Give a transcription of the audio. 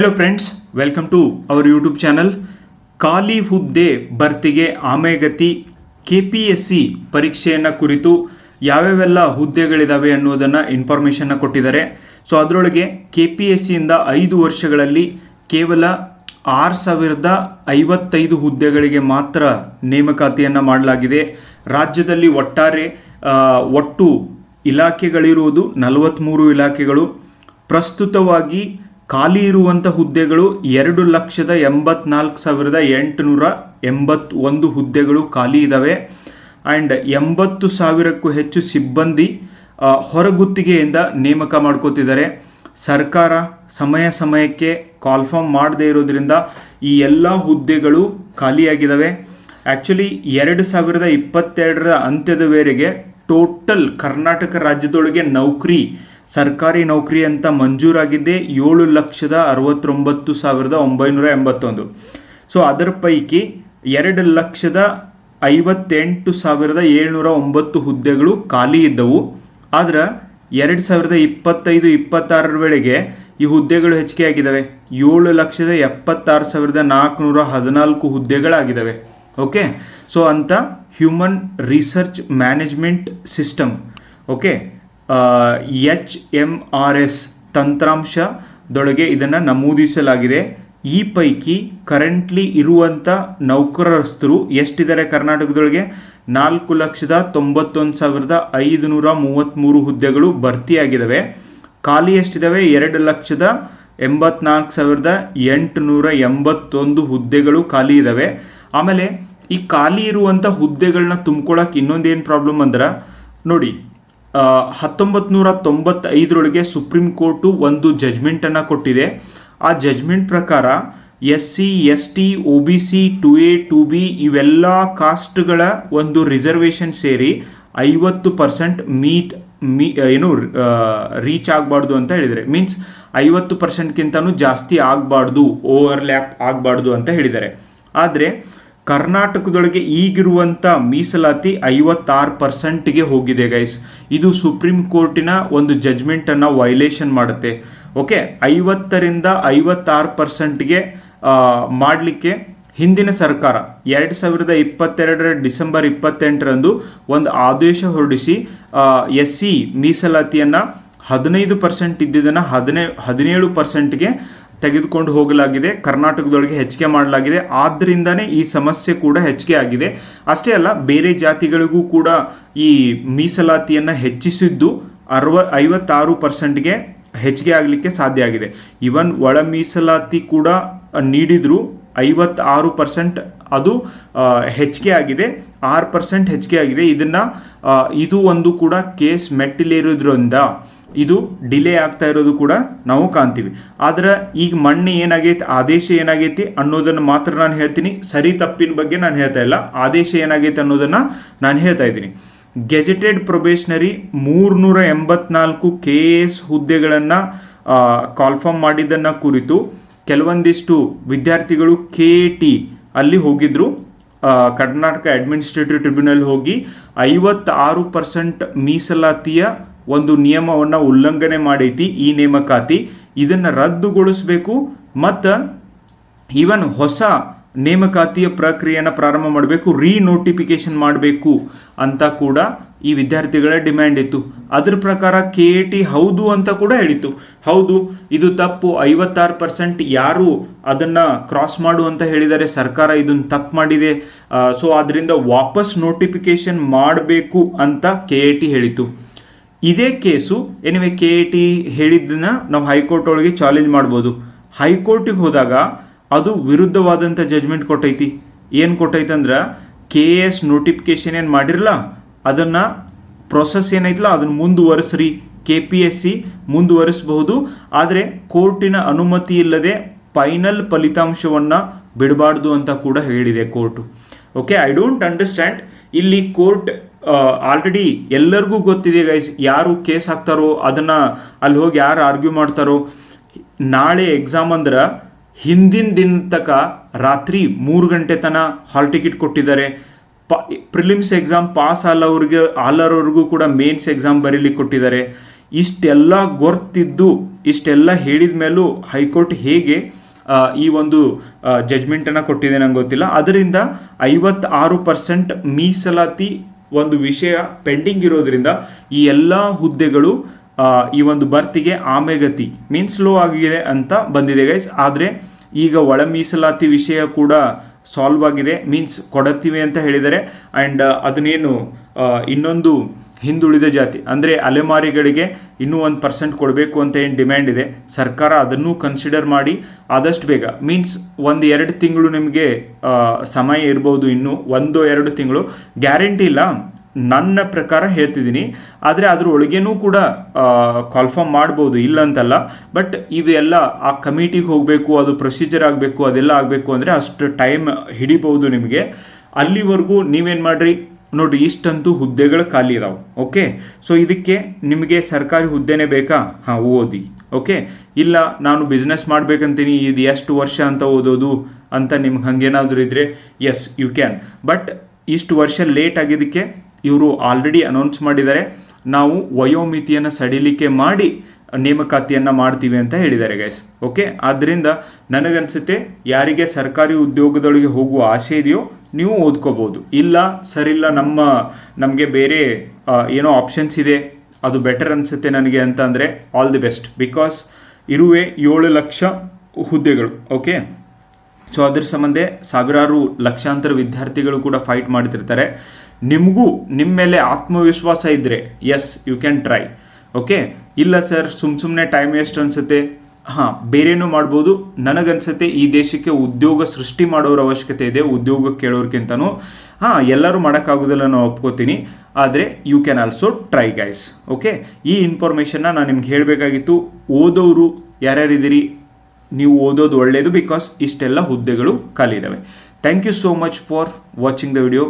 Hello friends welcome to our YouTube channel ಖಾಲಿ ಹುದ್ದೆ ಭರ್ತಿಗೆ ಆಮೆಗತಿ ಕೆ ಪಿ ಎಸ್ ಸಿ ಪರೀಕ್ಷೆಯನ್ನು ಕುರಿತು ಯಾವ್ಯಾವೆಲ್ಲ ಹುದ್ದೆಗಳಿದ್ದಾವೆ ಅನ್ನೋದನ್ನು ಇನ್ಫಾರ್ಮೇಷನ್ನ ಕೊಟ್ಟಿದ್ದಾರೆ. ಸೊ ಅದರೊಳಗೆ ಕೆ ಪಿ ಎಸ್ ಸಿಯಿಂದ ಐದು ವರ್ಷಗಳಲ್ಲಿ ಕೇವಲ ಆರು ಸಾವಿರದ ಐವತ್ತೈದು ಹುದ್ದೆಗಳಿಗೆ ಮಾತ್ರ ನೇಮಕಾತಿಯನ್ನು ಮಾಡಲಾಗಿದೆ. ರಾಜ್ಯದಲ್ಲಿ ಒಟ್ಟಾರೆ ಒಟ್ಟು ಇಲಾಖೆಗಳಿರುವುದು ನಲವತ್ತ್ಮೂರು ಇಲಾಖೆಗಳು. ಪ್ರಸ್ತುತವಾಗಿ ಖಾಲಿ ಇರುವಂಥ ಹುದ್ದೆಗಳು ಎರಡು ಲಕ್ಷದ ಎಂಬತ್ನಾಲ್ಕು ಸಾವಿರದ ಎಂಟುನೂರ ಎಂಬತ್ತೊಂದು ಹುದ್ದೆಗಳು ಖಾಲಿ ಇದ್ದಾವೆ ಆ್ಯಂಡ್ ಎಂಬತ್ತು ಸಾವಿರಕ್ಕೂ ಹೆಚ್ಚು ಸಿಬ್ಬಂದಿ ಹೊರಗುತ್ತಿಗೆಯಿಂದ ನೇಮಕ ಮಾಡ್ಕೋತಿದ್ದಾರೆ. ಸರ್ಕಾರ ಸಮಯ ಸಮಯಕ್ಕೆ ಕಾಲ್ಫಾರ್ಮ್ ಮಾಡದೇ ಇರೋದ್ರಿಂದ ಈ ಎಲ್ಲ ಹುದ್ದೆಗಳು ಖಾಲಿಯಾಗಿದ್ದಾವೆ ಆ್ಯಕ್ಚುಲಿ ಎರಡು ಸಾವಿರದ ಇಪ್ಪತ್ತೆರಡರ ಅಂತ್ಯದ ವೇಳೆಗೆ ಟೋಟಲ್ ಕರ್ನಾಟಕ ರಾಜ್ಯದೊಳಗೆ ನೌಕರಿ ಸರ್ಕಾರಿ ನೌಕರಿ ಅಂತ ಮಂಜೂರಾಗಿದ್ದೆ ಏಳು ಲಕ್ಷದ ಅರವತ್ತೊಂಬತ್ತು ಸಾವಿರದ ಒಂಬೈನೂರ ಎಂಬತ್ತೊಂದು. ಸೊ ಅದರ ಪೈಕಿ ಎರಡು ಲಕ್ಷದ ಐವತ್ತೆಂಟು ಸಾವಿರದ ಏಳ್ನೂರ ಒಂಬತ್ತು ಹುದ್ದೆಗಳು ಖಾಲಿ ಇದ್ದವು. ಆದ್ರೆ, ಎರಡು ಸಾವಿರದ ಇಪ್ಪತ್ತೈದು, ಇಪ್ಪತ್ತಾರರ ವೇಳೆಗೆ ಈ ಹುದ್ದೆಗಳು ಹೆಚ್ಚಿಗೆ ಆಗಿದ್ದಾವೆ ಏಳು ಲಕ್ಷದ ಎಪ್ಪತ್ತಾರು ಸಾವಿರದ ನಾಲ್ಕುನೂರ ಹದಿನಾಲ್ಕು ಹುದ್ದೆಗಳಾಗಿದ್ದಾವೆ. ಓಕೆ ಸೊ ಅಂತ human research management system okay H M R S ತಂತ್ರಾಂಶದೊಳಗೆ ಇದನ್ನು ನಮೂದಿಸಲಾಗಿದೆ. ಈ ಪೈಕಿ ಕರೆಂಟ್ಲಿ ಇರುವಂಥ ನೌಕರಸ್ಥರು ಎಷ್ಟಿದ್ದಾರೆ ಕರ್ನಾಟಕದೊಳಗೆ? ನಾಲ್ಕು ಲಕ್ಷದ ತೊಂಬತ್ತೊಂದು ಸಾವಿರದ ಐದುನೂರ ಮೂವತ್ತ್ಮೂರು ಹುದ್ದೆಗಳು ಭರ್ತಿಯಾಗಿದ್ದಾವೆ. ಖಾಲಿ ಎಷ್ಟಿದ್ದಾವೆ? ಎರಡು ಲಕ್ಷದ ಎಂಬತ್ನಾಲ್ಕು ಸಾವಿರದ ಎಂಟುನೂರ ಎಂಬತ್ತೊಂದು ಹುದ್ದೆಗಳು ಖಾಲಿ ಇದ್ದಾವೆ. ಆಮೇಲೆ ಈ ಖಾಲಿ ಇರುವಂಥ ಹುದ್ದೆಗಳನ್ನ ತುಂಬ್ಕೊಳಕ್ಕೆ ಇನ್ನೊಂದೇನು ಪ್ರಾಬ್ಲಮ್ ಅಂದ್ರೆ ನೋಡಿ ಹತ್ತೊಂಬತ್ತು ನೂರ ತೊಂಬತ್ತೈದರೊಳಗೆ ಸುಪ್ರೀಂ ಕೋರ್ಟು ಒಂದು ಜಜ್ಮೆಂಟನ್ನು ಕೊಟ್ಟಿದೆ. ಆ ಜಜ್ಮೆಂಟ್ ಪ್ರಕಾರ S C, S T, O B C, two A, two B ಇವೆಲ್ಲ ಕಾಸ್ಟ್ಗಳ ಒಂದು ರಿಸರ್ವೇಷನ್ ಸೇರಿ ಐವತ್ತು ಪರ್ಸೆಂಟ್ ಮೀಟ್, ಮೀ, ಏನು ರೀಚ್ ಆಗಬಾರ್ದು ಅಂತ ಹೇಳಿದರೆ ಮೀನ್ಸ್ ಐವತ್ತು ಪರ್ಸೆಂಟ್ಗಿಂತನೂ ಜಾಸ್ತಿ ಆಗಬಾರ್ದು, ಓವರ್ಲ್ಯಾಪ್ ಆಗಬಾರ್ದು ಅಂತ ಹೇಳಿದ್ದಾರೆ. ಆದರೆ ಕರ್ನಾಟಕದೊಳಗೆ ಈಗಿರುವಂಥ ಮೀಸಲಾತಿ ಐವತ್ತಾರು ಪರ್ಸೆಂಟ್ಗೆ ಹೋಗಿದೆ ಗೈಸ್ ಇದು ಸುಪ್ರೀಂ ಕೋರ್ಟಿನ ಒಂದು ಜಜ್ಮೆಂಟನ್ನು ವೈಲೇಷನ್ ಮಾಡುತ್ತೆ. ಓಕೆ ಐವತ್ತರಿಂದ ಐವತ್ತಾರು ಪರ್ಸೆಂಟ್ಗೆ ಮಾಡಲಿಕ್ಕೆ ಹಿಂದಿನ ಸರ್ಕಾರ ಎರಡು ಸಾವಿರದ ಇಪ್ಪತ್ತೆರಡರ ಡಿಸೆಂಬರ್ ಇಪ್ಪತ್ತೆಂಟರಂದು ಒಂದು ಆದೇಶ ಹೊರಡಿಸಿ ಎಸ್ ಸಿ ಮೀಸಲಾತಿಯನ್ನು ಹದಿನೈದು ಪರ್ಸೆಂಟ್ ಇದ್ದಿದ್ದನ್ನು ಹದಿನೇ, ಹದಿನೇಳು ಪರ್ಸೆಂಟ್ಗೆ ತೆಗೆದುಕೊಂಡು ಹೋಗಲಾಗಿದೆ. ಕರ್ನಾಟಕದೊಳಗೆ ಹೆಚ್ಚಿಗೆ ಮಾಡಲಾಗಿದೆ. ಆದ್ದರಿಂದನೇ ಈ ಸಮಸ್ಯೆ ಕೂಡ ಹೆಚ್ಚಿಗೆ ಆಗಿದೆ. ಅಷ್ಟೇ ಅಲ್ಲ, ಬೇರೆ ಜಾತಿಗಳಿಗೂ ಕೂಡ ಈ ಮೀಸಲಾತಿಯನ್ನು ಹೆಚ್ಚಿಸಿದ್ದು ಅರವ, ಐವತ್ತಾರು ಪರ್ಸೆಂಟ್ಗೆ ಹೆಚ್ಚಿಗೆ ಆಗಲಿಕ್ಕೆ ಸಾಧ್ಯ ಆಗಿದೆ. ಇವನ್ ಒಳ ಮೀಸಲಾತಿ ಕೂಡ ನೀಡಿದರೂ ಐವತ್ತಾರು ಪರ್ಸೆಂಟ್ ಅದು ಹೆಚ್ಚಿಗೆ ಆಗಿದೆ. ಆರು ಪರ್ಸೆಂಟ್ ಹೆಚ್ಚಿಗೆ ಆಗಿದೆ. ಇದನ್ನು ಇದು ಒಂದು ಕೂಡ ಕೇಸ್ ಮೆಟ್ಟಿಲಿರೋದ್ರಿಂದ ಇದು ಡಿಲೇ ಆಗ್ತಾ ಇರೋದು ಕೂಡ ನಾವು ಕಾಣ್ತೀವಿ. ಆದ್ರೆ ಈಗ ಮಣ್ಣು ಏನಾಗೈತಿ, ಆದೇಶ ಏನಾಗೈತಿ ಅನ್ನೋದನ್ನು ಮಾತ್ರ ನಾನು ಹೇಳ್ತೀನಿ. ಸರಿ ತಪ್ಪಿನ ಬಗ್ಗೆ ನಾನು ಹೇಳ್ತಾ ಇಲ್ಲ. ಆದೇಶ ಏನಾಗೈತಿ ಅನ್ನೋದನ್ನು ನಾನು ಹೇಳ್ತಾ ಇದ್ದೀನಿ. ಗೆಜೆಟೆಡ್ ಪ್ರೊಬೇಷನರಿ ಮೂರ್ನೂರ ಎಂಬತ್ನಾಲ್ಕು ಕೆ ಎಸ್ ಹುದ್ದೆಗಳನ್ನು ಕಾಲ್ಫಾರ್ಮ್ ಮಾಡಿದ್ದನ್ನು ಕುರಿತು ಕೆಲವೊಂದಿಷ್ಟು ವಿದ್ಯಾರ್ಥಿಗಳು ಕೆ ಟಿ ಅಲ್ಲಿ ಹೋಗಿದ್ರು. ಕರ್ನಾಟಕ ಅಡ್ಮಿನಿಸ್ಟ್ರೇಟಿವ್ ಟ್ರಿಬ್ಯುನಲ್ ಹೋಗಿ ಐವತ್ತಾರು ಪರ್ಸೆಂಟ್ ಮೀಸಲಾತಿಯ ಒಂದು ನಿಯಮವನ್ನು ಉಲ್ಲಂಘನೆ ಮಾಡೈತಿ ಈ ನೇಮಕಾತಿ. ಇದನ್ನು ರದ್ದುಗೊಳಿಸಬೇಕು. ಮತ್ತು ಈವನ್ ಹೊಸ ನೇಮಕಾತಿಯ ಪ್ರಕ್ರಿಯೆಯನ್ನು ಪ್ರಾರಂಭ ಮಾಡಬೇಕು ರೀ ನೋಟಿಫಿಕೇಶನ್ ಮಾಡಬೇಕು ಅಂತ ಕೂಡ ಈ ವಿದ್ಯಾರ್ಥಿಗಳ ಡಿಮ್ಯಾಂಡ್ ಇತ್ತು. ಅದ್ರ ಪ್ರಕಾರ ಕೆ ಎ ಟಿ ಹೌದು ಅಂತ ಕೂಡ ಹೇಳಿತ್ತು. ಹೌದು, ಇದು ತಪ್ಪು. ಐವತ್ತಾರು ಪರ್ಸೆಂಟ್ ಯಾರು ಅದನ್ನು ಕ್ರಾಸ್ ಮಾಡು ಅಂತ ಹೇಳಿದರೆ ಸರ್ಕಾರ ಇದನ್ನು ತಪ್ಪು ಮಾಡಿದೆ. ಸೊ ಅದರಿಂದ ವಾಪಸ್ ನೋಟಿಫಿಕೇಶನ್ ಮಾಡಬೇಕು ಅಂತ ಕೆ ಎ ಟಿ ಹೇಳಿತ್ತು. ಇದೇ case anyway K A T ಹೇಳಿದ್ದನ್ನ ನಾವು ಹೈಕೋರ್ಟ್ ಒಳಗೆ ಚಾಲೆಂಜ್ ಮಾಡ್ಬೋದು. ಹೈಕೋರ್ಟಿಗೆ ಹೋದಾಗ ಅದು ವಿರುದ್ಧವಾದಂಥ ಜಜ್ಮೆಂಟ್ ಕೊಟ್ಟೈತಿ. ಏನು ಕೊಟ್ಟೈತೆ ಅಂದ್ರೆ ಕೆ ಎ ಎಸ್ ನೋಟಿಫಿಕೇಶನ್ ಏನು ಮಾಡಿರಲ್ಲ ಅದನ್ನು ಪ್ರೊಸೆಸ್ ಏನೈತಲ್ಲ ಅದನ್ನು ಮುಂದುವರಿಸ್ರಿ. ಕೆ ಪಿ ಎಸ್ ಸಿ ಮುಂದುವರಿಸಬಹುದು. ಆದರೆ ಕೋರ್ಟಿನ ಅನುಮತಿ ಇಲ್ಲದೆ ಫೈನಲ್ ಫಲಿತಾಂಶವನ್ನು ಬಿಡಬಾರ್ದು ಅಂತ ಕೂಡ ಹೇಳಿದೆ court. Okay I don't understand ಇಲ್ಲಿ ಕೋರ್ಟ್ ಆಲ್ರೆಡಿ ಎಲ್ಲರಿಗೂ ಗೊತ್ತಿದೆ ಗೈಸ್ ಯಾರು ಕೇಸ್ ಹಾಕ್ತಾರೋ, ಅದನ್ನು ಅಲ್ಲಿ ಹೋಗಿ ಯಾರು ಆರ್ಗ್ಯೂ ಮಾಡ್ತಾರೋ. ನಾಳೆ ಎಕ್ಸಾಮ್ ಅಂದ್ರೆ ಹಿಂದಿನ ದಿನ ತಕ ರಾತ್ರಿ ಮೂರು ಗಂಟೆ ತನ ಹಾಲ್ ಟಿಕೆಟ್ ಕೊಟ್ಟಿದ್ದಾರೆ. ಪ ಪ್ರಿಲಿಮ್ಸ್ ಎಕ್ಸಾಮ್ ಪಾಸ್ ಆಲವ್ರಿಗೆ ಆಲರವ್ರಿಗೂ ಕೂಡ ಮೇನ್ಸ್ ಎಕ್ಸಾಮ್ ಬರೀಲಿಕ್ಕೆ ಕೊಟ್ಟಿದ್ದಾರೆ. ಇಷ್ಟೆಲ್ಲ ಗೊತ್ತಿದ್ದು ಇಷ್ಟೆಲ್ಲ ಹೇಳಿದ ಮೇಲೂ ಹೈಕೋರ್ಟ್ ಹೇಗೆ ಈ ಒಂದು ಜಜ್ಮೆಂಟನ್ನು ಕೊಟ್ಟಿದೆ ನಂಗೆ ಗೊತ್ತಿಲ್ಲ. ಅದರಿಂದ ಐವತ್ತಾರು ಪರ್ಸೆಂಟ್ ಮೀಸಲಾತಿ ಒಂದು ವಿಷಯ ಪೆಂಡಿಂಗ್ ಇರೋದ್ರಿಂದ ಈ ಎಲ್ಲ ಹುದ್ದೆಗಳು ಈ ಒಂದು ಬರ್ತಿಗೆ ಆಮೆಗತಿ ಮೀನ್ಸ್ ಲೋ ಆಗಿದೆ ಅಂತ ಬಂದಿದೆ ಗೈಸ್ ಆದರೆ ಈಗ ಒಳ ಮೀಸಲಾತಿ ವಿಷಯ ಕೂಡ ಸಾಲ್ವ್ ಆಗಿದೆ ಮೀನ್ಸ್ ಕೊಡತ್ತೀವಿ ಅಂತ ಹೇಳಿದರೆ ಆ್ಯಂಡ್ ಅದನ್ನೇನು ಇನ್ನೊಂದು ಹಿಂದುಳಿದ ಜಾತಿ, ಅಂದರೆ ಅಲೆಮಾರಿಗಳಿಗೆ ಇನ್ನೂ ಒಂದು ಪರ್ಸೆಂಟ್ ಕೊಡಬೇಕು ಅಂತ ಏನು ಡಿಮ್ಯಾಂಡ್ ಇದೆ, ಸರ್ಕಾರ ಅದನ್ನು ಕನ್ಸಿಡರ್ ಮಾಡಿ ಆದಷ್ಟು ಬೇಗ. ಮೀನ್ಸ್ ಒಂದು ಎರಡು ತಿಂಗಳು ನಿಮಗೆ ಸಮಯ ಇರ್ಬೋದು ಇನ್ನು, ಒಂದು ಎರಡು ತಿಂಗಳು ಗ್ಯಾರಂಟಿ ಇಲ್ಲ. ನನ್ನ ಪ್ರಕಾರ ಹೇಳ್ತಿದ್ದೀನಿ. ಆದರೆ ಅದ್ರ ಒಳಗೇನೂ ಕೂಡ ಕಾಲ್ಫಾರ್ಮ್ ಮಾಡ್ಬೋದು ಇಲ್ಲ ಅಂತಲ್ಲ ಬಟ್ ಇವೆಲ್ಲ ಆ ಕಮಿಟಿಗೆ ಹೋಗಬೇಕು, ಅದು ಪ್ರೊಸೀಜರ್ ಆಗಬೇಕು, ಅದೆಲ್ಲ ಆಗಬೇಕು ಅಂದರೆ ಅಷ್ಟು ಟೈಮ್ ಹಿಡಿಬಹುದು ನಿಮಗೆ. ಅಲ್ಲಿವರೆಗೂ ನೀವೇನು ಮಾಡ್ರಿ? ನೋಡಿ ಇಷ್ಟಂತೂ ಹುದ್ದೆಗಳು ಖಾಲಿ ಇದಾವೆ ಓಕೆ ಸೊ ಇದಕ್ಕೆ ನಿಮಗೆ ಸರ್ಕಾರಿ ಹುದ್ದೆನೇ ಬೇಕಾ? ಹಾಂ, ಓದಿ ಓಕೆ ಇಲ್ಲ, ನಾನು ಬಿಸ್ನೆಸ್ ಮಾಡ್ಬೇಕಂತೀನಿ, ಇದು ಎಷ್ಟು ವರ್ಷ ಅಂತ ಓದೋದು ಅಂತ ನಿಮ್ಗೆ ಹಂಗೇನಾದರೂ ಇದ್ದರೆ ಎಸ್ ಯು ಕ್ಯಾನ್ ಬಟ್ ಇಷ್ಟು ವರ್ಷ ಲೇಟ್ ಆಗಿದ್ದಕ್ಕೆ ಇವರು ಆಲ್ರೆಡಿ ಅನೌನ್ಸ್ ಮಾಡಿದ್ದಾರೆ. ನಾವು ವಯೋಮಿತಿಯನ್ನು ಸಡಿಲಿಕೆ ಮಾಡಿ ನೇಮಕಾತಿಯನ್ನು ಮಾಡ್ತೀವಿ ಅಂತ ಹೇಳಿದ್ದಾರೆ ಗೈಸ್ ಓಕೆ ಆದ್ದರಿಂದ ನನಗನ್ಸುತ್ತೆ, ಯಾರಿಗೆ ಸರ್ಕಾರಿ ಉದ್ಯೋಗದೊಳಗೆ ಹೋಗುವ ಆಸೆ ಇದೆಯೋ ನೀವು ಓದ್ಕೋಬೋದು ಇಲ್ಲ ಸರಿಲ್ಲ ನಮ್ಮ, ನಮಗೆ ಬೇರೆ ಏನೋ ಆಪ್ಷನ್ಸ್ ಇದೆ, ಅದು ಬೆಟರ್ ಅನಿಸುತ್ತೆ ನನಗೆ ಅಂತ ಅಂದರೆ ಆಲ್ ದಿ ಬೆಸ್ಟ್ ಬಿಕಾಸ್ ಇರುವೆ ಏಳು ಲಕ್ಷ ಹುದ್ದೆಗಳು ಓಕೆ ಸೊ ಅದ್ರ ಸಂಬಂಧ ಸಾವಿರಾರು ಲಕ್ಷಾಂತರ ವಿದ್ಯಾರ್ಥಿಗಳು ಕೂಡ ಫೈಟ್ ಮಾಡ್ತಿರ್ತಾರೆ. ನಿಮಗೂ ನಿಮ್ಮ ಮೇಲೆ ಆತ್ಮವಿಶ್ವಾಸ ಇದ್ದರೆ yes you can try okay ಇಲ್ಲ ಸರ್ ಸುಮ್ಮ ಸುಮ್ಮನೆ ಟೈಮ್ ವೇಸ್ಟ್ ಅನಿಸುತ್ತೆ. ಹಾಂ, ಬೇರೇನೂ ಮಾಡ್ಬೋದು. ನನಗನ್ಸುತ್ತೆ ಈ ದೇಶಕ್ಕೆ ಉದ್ಯೋಗ ಸೃಷ್ಟಿ ಮಾಡೋರ ಅವಶ್ಯಕತೆ ಇದೆ, ಉದ್ಯೋಗ ಕೇಳೋರ್ಗಿಂತನೂ ಹಾಂ, ಎಲ್ಲರೂ ಮಾಡೋಕ್ಕಾಗೋದಿಲ್ಲ ನಾನು ಒಪ್ಕೋತೀನಿ. ಆದರೆ you can also try guys okay ಈ ಇನ್ಫಾರ್ಮೇಷನ್ನ ನಾನು ನಿಮ್ಗೆ ಹೇಳಬೇಕಾಗಿತ್ತು. ಓದೋರು ಯಾರ್ಯಾರಿದ್ದೀರಿ? ನೀವು ಓದೋದು ಒಳ್ಳೆಯದು ಬಿಕಾಸ್ ಇಷ್ಟೆಲ್ಲ ಹುದ್ದೆಗಳು ಖಾಲಿ ಇದ್ದಾವೆ thank you so much for watching the video